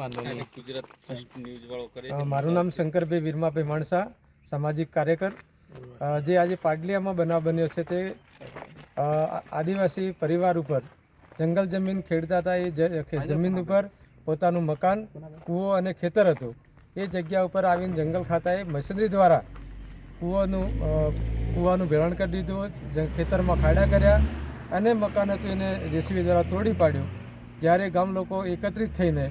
વાંધો નહીં. Gujarat first news વાળો કરે મારું નામ શંકરભાઈ વીરમાભાઈ માણસા સામાજિક કાર્યકર. જે આજે પાટલિયામાં બનાવ બન્યો છે તે આદિવાસી પરિવાર ઉપર જંગલ જમીન ખેડતા હતા એ જમીન ઉપર પોતાનું મકાન કૂવો અને ખેતર હતું. એ જગ્યા ઉપર આવીને જંગલ ખાતાએ મશીનરી દ્વારા કૂવાનું કૂવાનું ભેળણ કરી દીધું ખેતરમાં ખાડા કર્યા અને મકાન હતું એને જેસીબી દ્વારા તોડી પાડ્યું. જ્યારે ગામ લોકો એકત્રિત થઈને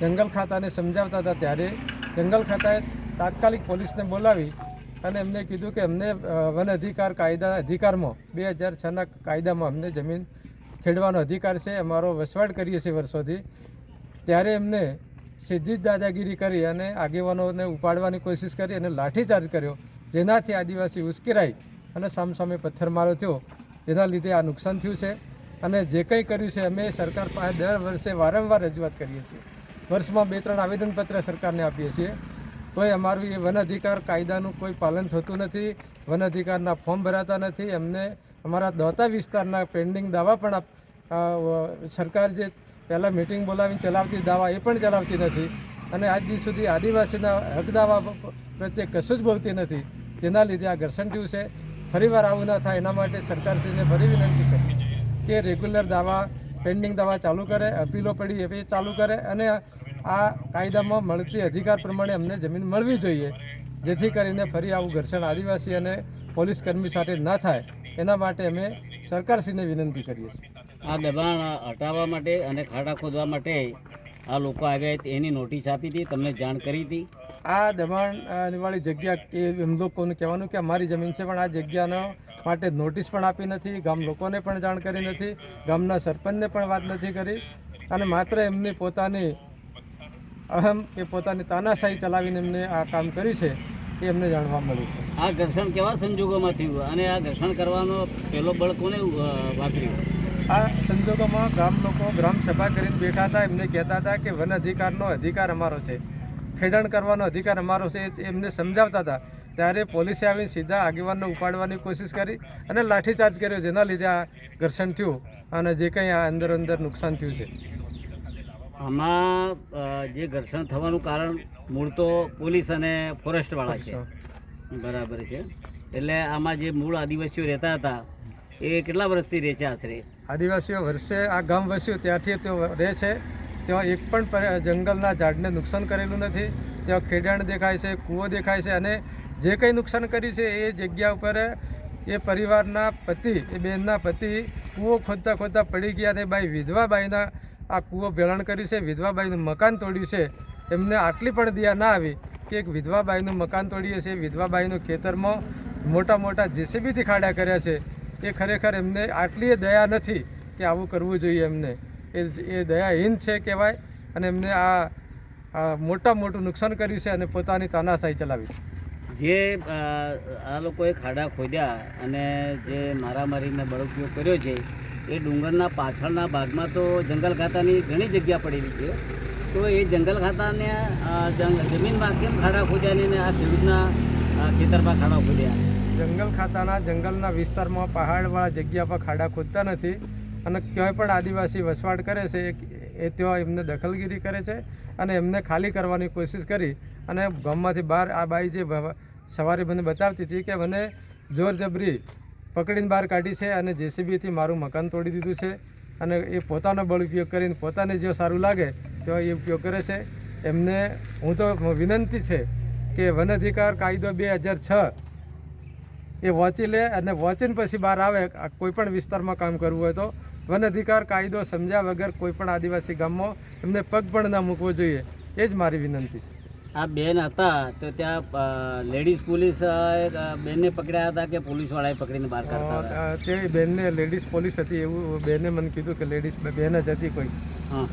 જંગલ ખાતાને સમજાવતા હતા ત્યારે જંગલ ખાતાએ તાત્કાલિક પોલીસને બોલાવી અને એમને કીધું કે અમને વન અધિકાર કાયદા અધિકારમાં, બે હજાર છના કાયદામાં અમને જમીન ખેડવાનો અધિકાર છે, અમારો વસવાટ કરીએ છીએ વર્ષોથી. ત્યારે એમને સીધી જ દાદાગીરી કરી અને આગેવાનોને ઉપાડવાની કોશિશ કરી અને લાઠીચાર્જ કર્યો, જેનાથી આદિવાસી ઉશ્કેરાઈ અને સામસામે પથ્થરમારો થયો. જેના લીધે આ નુકસાન થયું છે અને જે કંઈ કર્યું છે, અમે સરકાર પાસે દર વર્ષે વારંવાર રજૂઆત કરીએ છીએ. વર્ષમાં બે, ત્રણ આવેદનપત્ર સરકારને આપીએ છીએ. તોય અમારું એ વન અધિકાર કાયદાનું કોઈ પાલન થતું નથી. વન અધિકારના ફોર્મ ભરાતા નથી. એમને અમારા દોતા વિસ્તારના પેન્ડિંગ દાવા પણ સરકાર જે પહેલાં મિટિંગ બોલાવીને ચલાવતી દાવા એ પણ ચલાવતી નથી. અને આજ દિવસ સુધી આદિવાસીના હક દાવા પ્રત્યે કશું જ બોલતી નથી. જેના લીધે આ ઘર્ષણ થયું છે. ફરીવાર આવું ના થાય એના માટે સરકારશ્રીને ફરી વિનંતી કરી કે રેગ્યુલર દાવા પેન્ડિંગ દવા ચાલુ કરે અપીલો પડી એ ચાલુ કરે અને આ કાયદામાં મળતી અધિકાર પ્રમાણે અમને જમીન મળવી જોઈએ. જેથી કરીને ફરી આવું ઘર્ષણ આદિવાસી અને પોલીસ કર્મી સાથે ના થાય એના માટે અમે સરકારશ્રીને વિનંતી કરીએ છીએ. આ દબાણ હટાવવા માટે અને ખાડા ખોદવા માટે આ લોકો આવ્યા એની નોટિસ આપી હતી તમને જાણ કરી હતી? આ દબાણ વાળી જગ્યા એ એમ લોકોને કહેવાનું કે અમારી જમીન છે પણ આ જગ્યાનો માટે નોટિસ પણ આપી નથી ગામ લોકોને પણ જાણ કરી નથી ગામના સરપંચને પણ વાત નથી કરી. અને માત્ર એમની પોતાની અહમ કે પોતાની તાનાશાહી ચલાવીને એમને આ કામ કર્યું છે એ એમને જાણવા મળ્યું છે. આ ઘર્ષણ કેવા સંજોગોમાં થયું? અને આ ઘર્ષણ કરવાનો પહેલો બળ કોને વાપર્યો? આ સંજોગોમાં ગામ લોકો ગ્રામ સભા કરીને બેઠા હતા એમને કહેતા હતા કે વન અધિકારનો અધિકાર અમારો છે. ખેડાણ કરવાનો અધિકાર અમારો છે એમને સમજાવતા હતા. ત્યારે પોલીસે આવીને સીધા આગેવાનને ઉપાડવાની કોશિશ કરી અને લાઠીચાર્જ કર્યો જેના લીધે આ ઘર્ષણ થયું અને જે કંઈ આ અંદર અંદર નુકસાન થયું છે. આમાં જે ઘર્ષણ થવાનું કારણ મૂળ તો પોલીસ અને ફોરેસ્ટવાળા છે. બરાબર છે. એટલે આમાં જે મૂળ આદિવાસીઓ રહેતા હતા એ કેટલા વર્ષથી રહે છે આશરે? આદિવાસીઓ વર્ષે આ ગામ વસ્યું ત્યારથી તેઓ રહે છે. ત્યાં એક પણ જંગલના ઝાડને નુકસાન કરેલું નથી. ત્યાં ખેડાણ દેખાય છે કૂવો દેખાય છે અને જે કંઈ નુકસાન કર્યું છે એ જગ્યા ઉપર એ પરિવારના પતિ, એ બહેનના પતિ કૂવો ખોદતા ખોદતા પડી ગયા અને બાઈ વિધવાબાઈના આ કૂવો ભેળણ કર્યું છે, વિધવાબાઈનું મકાન તોડ્યું છે. એમને આટલી પણ દયા ના આવી કે એક વિધવાબાઈનું મકાન તોડીએ છે વિધવાબાઈનું ખેતરમાં મોટા મોટા જેસીબીથી ખાડા કર્યા છે. એ ખરેખર એમને આટલી દયા નથી કે આવું કરવું જોઈએ એમને. એ એ દયાહીન છે કહેવાય અને એમને આ મોટા મોટું નુકસાન કર્યું છે અને પોતાની તાનાશાહી ચલાવી છે. જે આ લોકોએ ખાડા ખોદ્યા અને જે મારામારીને બળઉપયોગ કર્યો છે, એ ડુંગરના પાછળના ભાગમાં તો જંગલ ખાતાની ઘણી જગ્યા પડેલી છે. તો એ જંગલ ખાતાને જમીનમાં કેમ ખાડા ખોદ્યા ને આ ખેડૂતના ખેતરમાં ખાડા ખોદ્યા? જંગલ ખાતાના જંગલના વિસ્તારમાં પહાડવાળા જગ્યા પર ખાડા ખોદતા નથી અને ક્યાંય પણ આદિવાસી વસવાટ કરે છે, એ- તેઓ એમને દખલગીરી કરે છે અને એમને ખાલી કરવાની કોશિશ કરી અને ગામમાંથી બહાર આ બાઈ જે સવારે મને બતાવતી હતી કે મને જોરજબરી પકડીને બહાર કાઢી છે અને જેસીબીથી મારું મકાન તોડી દીધું છે અને એ પોતાનો બળ ઉપયોગ કરીને પોતાને જો સારું લાગે, તો એ ઉપયોગ કરે છે. એમને હું તો વિનંતી છે કે વન અધિકાર કાયદો બે હજાર છ એ વાંચી લે અને વાંચીને પછી બહાર આવે કોઈ પણ વિસ્તારમાં કામ કરવું હોય તો. વન અધિકાર કાયદો સમજ્યા વગર કોઈ પણ આદિવાસી ગામમાં એમને પગ પણ ના મૂકવો જોઈએ. એ જ મારી વિનંતી છે. આ બેન હતા તો ત્યાં લેડીઝ પોલીસ બેનને પકડ્યા હતા કે પોલીસવાળાએ પકડીને બહાર કાઢતા હતા? તે બેનને લેડીઝ પોલીસ હતી એવું બેને મને કીધું કે લેડીઝ બેન જ હતી કોઈ. હા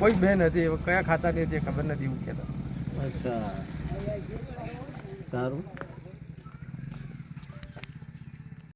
કોઈ બેન હતી કયા ખાતાની હતી ખબર નથી એવું કહેતા. અચ્છા. સારું.